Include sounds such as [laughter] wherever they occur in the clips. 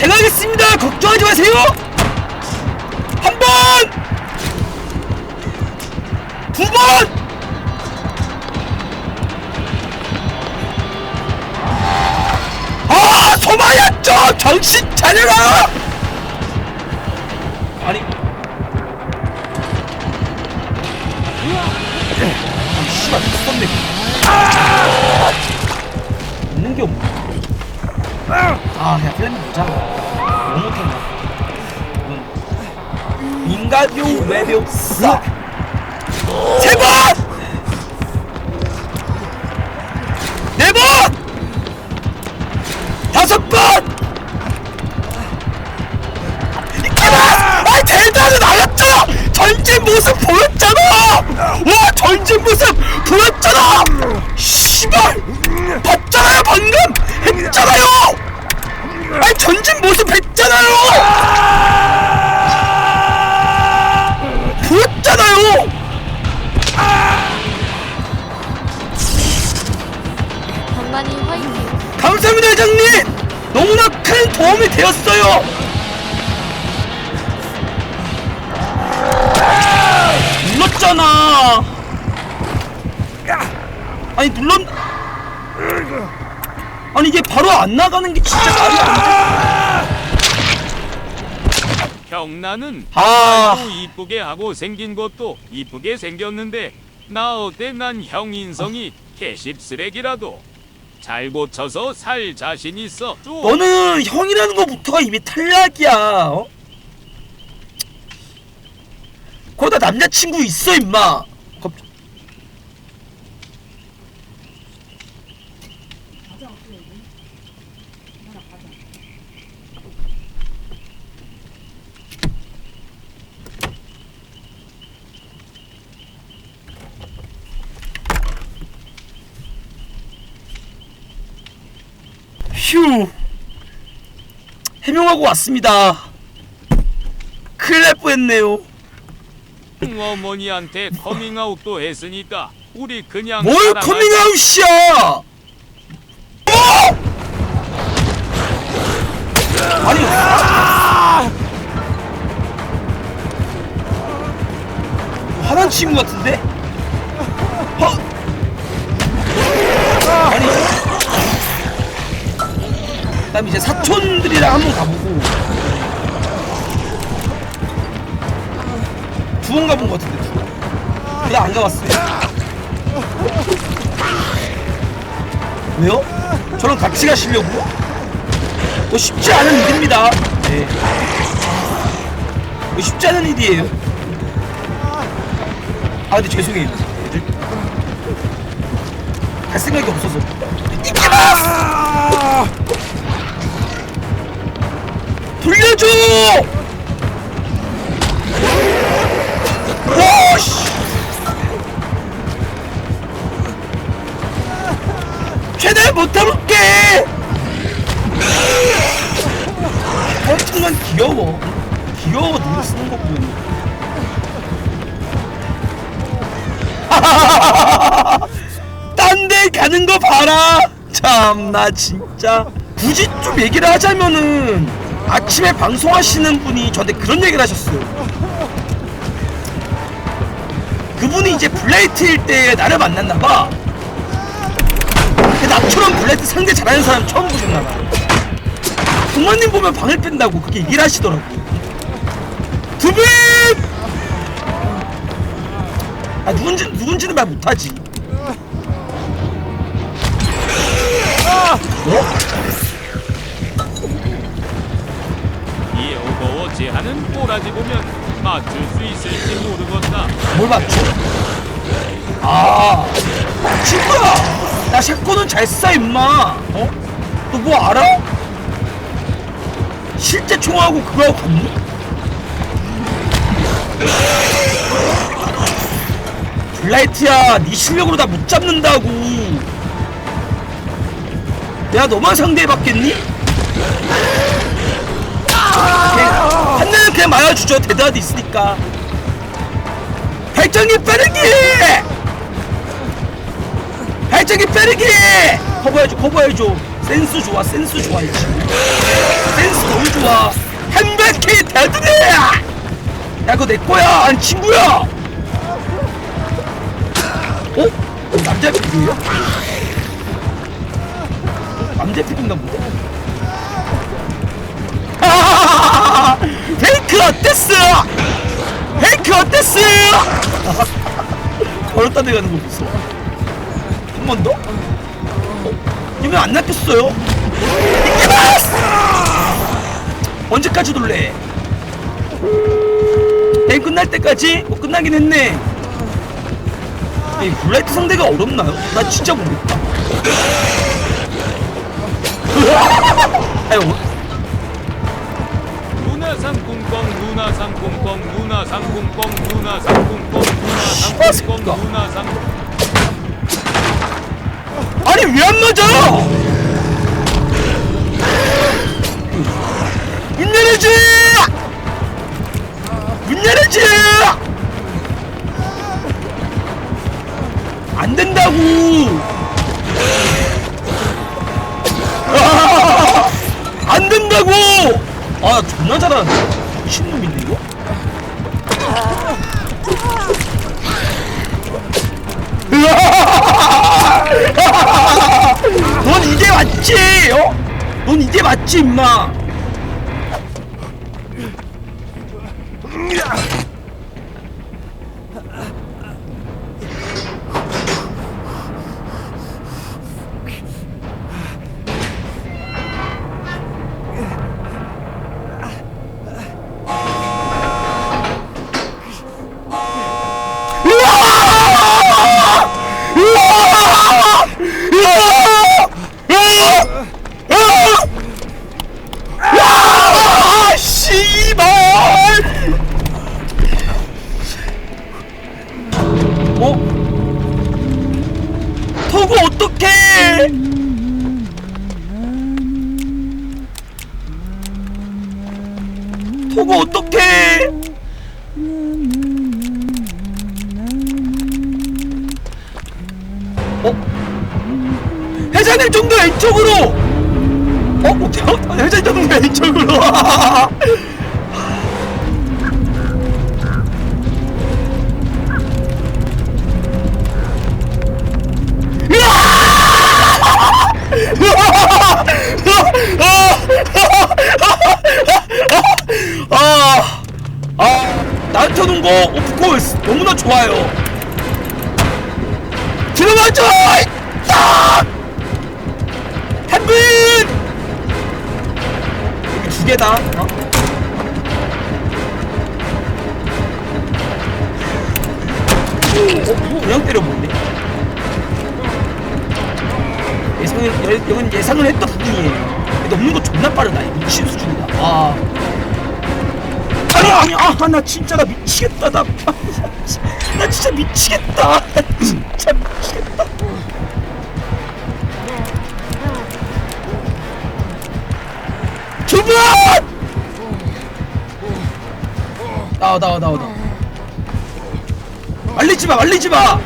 제가 하겠습니다. 걱정하지 마세요. 한 번, 두 번. 아, 소마야 좀 정신 차려라. 아니. 아, 씨발 미쳤네. 아! 있는 게 없네. 아, 그냥 플랜 보자. 너무 못한다. 이건 인간용 외벽 싸. 세 번! 네 번! 다섯 번! 이끼마! 아이, 대단은 알았잖아! 전진 모습 보였잖아! 와, 전진 모습 보였잖아! 씨발! 봤잖아요, 방금! 했잖아요! 아이, 전진 모습 했잖아요! 보였잖아요! 장난이 화이팅. 감사합니다, 회장님! 너무나 큰 도움이 되었어요! 눌렀잖아! 아니, 눌렀... 아니, 이게 바로 안 나가는 게 진짜 말이 안 돼. 형 나는 아. 아주 이쁘게 하고 생긴 것도 이쁘게 생겼는데 나 어때 난 형 인성이 개십 쓰레기라도 잘 고쳐서 살 자신 있어 쭉 너는 형이라는 거부터가 이미 탈락이야, 어? 거기다 남자친구 있어, 임마! 겁- 휴 해명하고 왔습니다 큰일 날 뻔했네요 어머니한테 커밍아웃도 했으니까 우리 그냥 뭘. 커밍아웃이야 어! 아니 아! 화난 친구 같은데? 어? 아니 그다음 이제 사촌들이랑 한번 가보고 두 번 가본 것 같은데 두 번. 그냥 안 가봤어요. 왜요? 저랑 같이 가시려고요? 뭐 쉽지 않은 일입니다. 네. 뭐 쉽지 않은 일이에요. 아 근데 죄송해요. 갈 생각이 없어서. 이기마! 돌려줘! 오씨! 최대한 못해볼게! 하여튼간 귀여워. 귀여워, 눈을 쓰는 거 보면. [laughs] 딴 데 가는 거 봐라! 참, 나 진짜. 굳이 좀 얘기를 하자면은, 아침에 방송하시는 분이 저한테 그런 얘기를 하셨어요. 그분이 이제 블레이트일 때 나를 만났나봐. 나처럼 블레이트 상대 잘하는 사람 처음 보셨나봐. 부모님 보면 방을 뺀다고 그렇게 얘기를 하시더라고. 두빈! 아 누군지 누군지는 말 못하지. 어? 이 오버워치 하는 꼬라지 보면 맞출 수 있을지 모르겠다 뭘 맞춰? 아 친구야 나 샷건은 잘쏴 임마 어? 너 뭐 알아? 실제 총하고 그거하고 같니? 블라이트야 네 실력으로 다 못 잡는다고 내가 너만 상대해봤겠니? 한 대는 그냥 맞아주죠 데드하드 있으니까 발전기 빼르기! 발전기 빼르기! 커버해줘, 커버해줘. 센스 좋아 센스 좋아 이 친구 센스 너무 좋아 한바퀴 대드네 야 그거 내 거야 아니 친구야 어? 남자 피부예요? 남자 피부인가 본데? 아, 페이크 어땠어? 페이크 어땠어? [laughs] 걸었다 대가는 거한 번 더? 어? 이거 안 낚였어요? 이기마스! 언제까지 돌래? 게임 끝날 때까지? 뭐 끝나긴 했네 이 블라이트 상대가 어렵나요? 나 진짜 모르겠다 아유 누나상 꿍뻥 누나상 꿍뻥 누나상 꿍뻥 누나상 꿍뻥 누나상 꿍뻥 누나상 아니 왜 안 맞아? 문 열어줘! 문 열어줘! 안 된다고! 아, 안 된다고! 아 존나 미친놈인데 넌 이게 맞지? 어? 넌 이게 맞지 임마 어? 좀더 왼쪽으로! 아, 아, 나한테 오는 거 오프코스 너무나 좋아요. 들어가죠! 딱! 한 분! 개다. 어? 어, 그냥 때려보는데? 예상은, 예- 이건 예상을 했던 부분이에요. 없는 거 존나 빠르다. 이 미친 수준이다. 아. 아니, 아니, 아, 나 진짜 나 미치겠다. 나, [laughs] 나 진짜 미치겠다. 나 [laughs] 진짜 미치겠다. 두 번! 나와, 나와, 나와, 나와. 말리지 마, 말리지 마!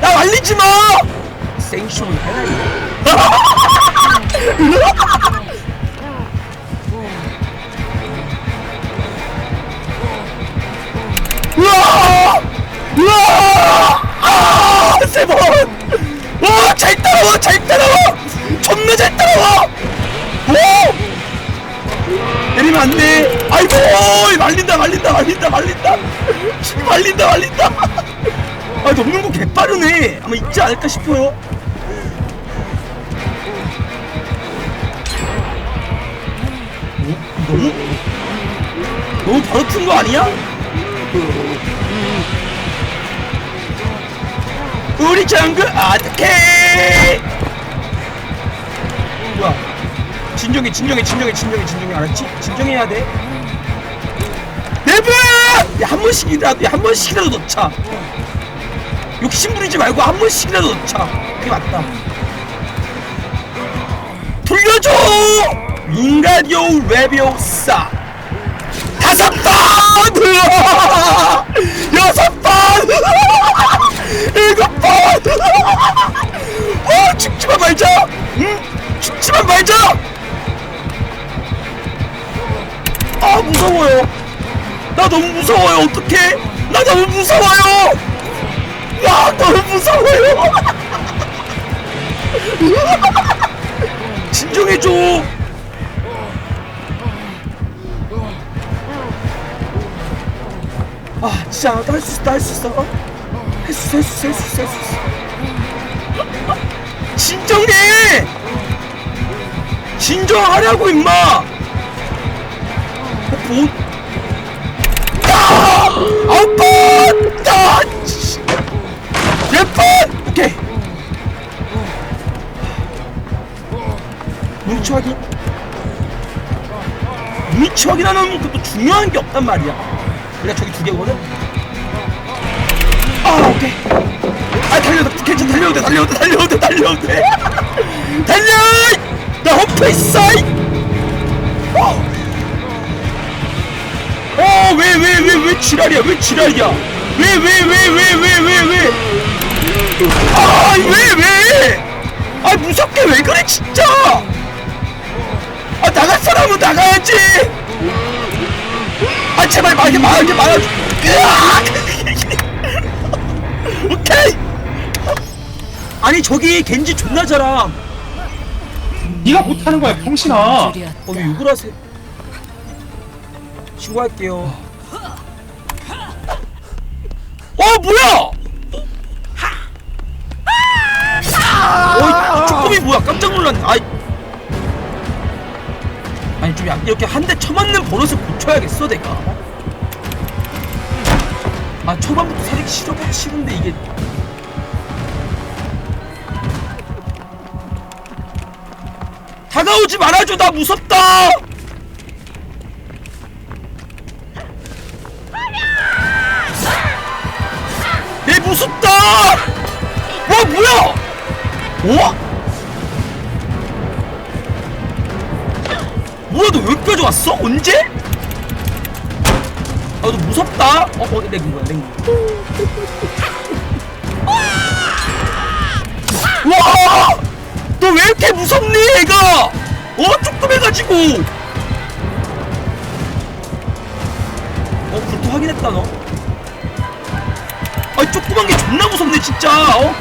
나 말리지 마! 생쇼를 해라. 우와! 우와! 아! 세 번! 와! 잘 따라와! 잘 따라와! 존나 잘 따라와! 말린다, 말린다, 말린다, 말린다! [laughs] 말린다, 말린다! [laughs] 아, 넘는 거 개빠르네! 아마 있지 않을까 싶어요. 어? 너무, 너무 바로 튼 거 아니야? 우리 정글 어떡해 뭐야 진정해 진정해 진정해 진정해 진정해 알았지? 진정해야 돼 한 번씩이라도 한 번씩이라도 넣자 욕심 부리지 말고 한 번씩이라도 넣자 그게 맞다 돌려줘 윙가디오 레비오사 다섯 번! [laughs] 여섯 번! [laughs] 일곱 번! [laughs] 어, 죽지만 말자! 응? 죽지만 말자! 아 무서워요 나 너무 무서워요. 어떡해? 나 너무 무서워요. 나 너무 무서워요. [laughs] 진정해줘. 아 진짜 나할수 있어 나할수 있어. 할수 있어 할 수 있어 할 수 있어 있어. 진정해! 진정하라고 임마! 어, 뭐 아! 아홉 번! 아! 씨. 열 번! 오케이 눈치 확인하는 것도 중요한 게 없단 말이야 그래 저기 두 개거든 아 오케이 아 달려도 돼 괜찮아 달려도 돼 달려도 돼 달려도 돼 달려도 돼 달려 나 홈페 있어 어! 지랄이야? 왜 지랄이야? 왜, 왜, 왜, 왜, 왜, 왜, 왜? 아, 왜, 왜? 아, 무섭게 왜 그래, 진짜? 아, 나갈 사람은 나가야지! 아, 제발 말게, 말게, 말아줘. 으악! 오케이! 아니, 저기 겐지 존나 잘함. 네가 못하는 거야 병신아 어, 왜 욕을 하세요? 신고할게요. 어, 뭐야! 어이, 조금이 뭐야? 깜짝 놀랐네. 아이. 아니, 좀 약- 이렇게 한 대 쳐맞는 버릇을 고쳐야겠어, 내가. 아, 초반부터 사기 싫어, 싫은데 이게. 다가오지 말아줘, 나 무섭다! 와 뭐야? 어? 뭐야 너 여기까지 왔어? 언제? 아너 무섭다? 어? 어 랭긴 거야 랭긴 와! 너 왜 이렇게 무섭니 얘가? 어? 조금해가지고 어? 그것도 확인했다 너 조그만 게 존나 무섭네 진짜 어?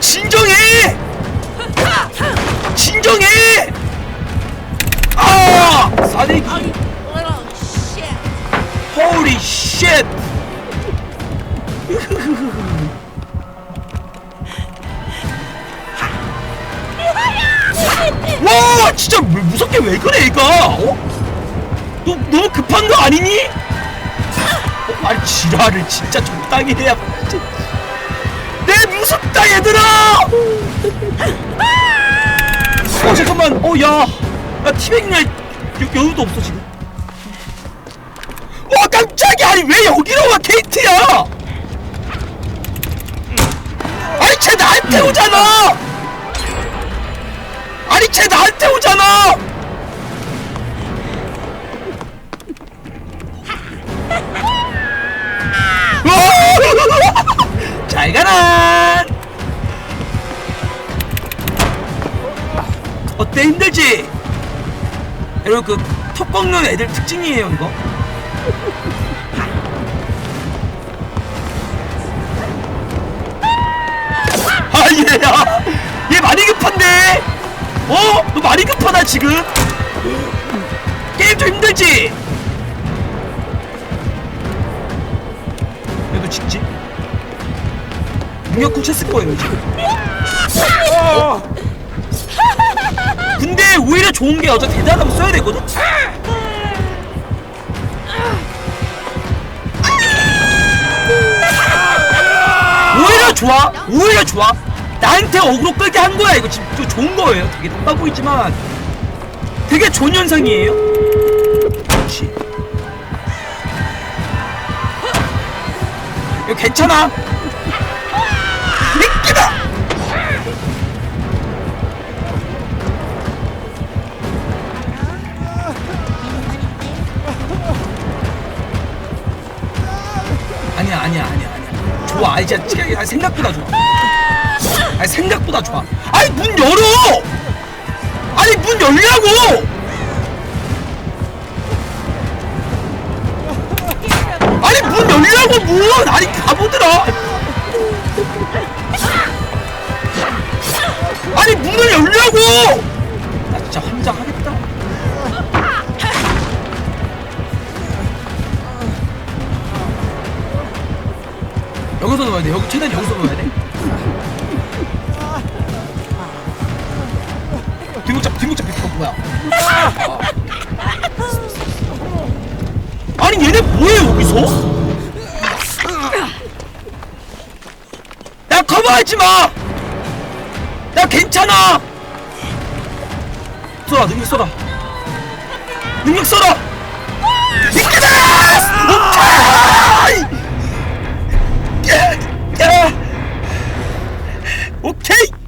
진정해! 진정해! 아! 싸대기 Holy shit! 와 진짜 왜 무섭게 왜 그래 얘가 어? 너 너무 급한 거 아니니? 어, 아니 지랄을 진짜 적당히 해야. 내 무섭다 얘들아! 어 잠깐만. 어야야 티백날 여유도 없어 지금. 와 깜짝이야. 아니 왜 여기로 와 케이트야? 아니 쟤 나한테 오잖아! 아니 쟤 나한테 오잖아 때 힘들지? 여러분 그턱 꺾는 애들 특징이에요 이거 [laughs] 아 얘야 얘 많이 급한데 어? 너 많이 급하다 지금 게임 좀 힘들지? 얘도 직지? 능력국 쳤을 거예요 지금 근데 오히려 좋은 게 어제 대단하면 써야 되거든? 오히려 좋아. 오히려 좋아. 나한테 어그로 끌게 한 거야. 이거 지금 좋은 거예요. 되게 나빠 보이지만. 되게 좋은 현상이에요. 그렇지. 이거 괜찮아 좋아 아니 진짜 진짜 아니, 생각보다 좋아. 아니 생각보다 좋아. 아니 문 열어! 아니 문 열냐고! 아니 문 열냐고 문! 아니 가보더라. 아니 문을 열냐고 여기서 넣어야 돼 여기 최대한 여기서 넣어야 돼 뒷목 잡 뒷목 잡 뒷목 뭐야 아. 아니 얘네 뭐해 여기서 야 커버하지 마! 야 괜찮아! 쏘라 능력 쏘라 능력 쏘라! 이끄다! 오케이!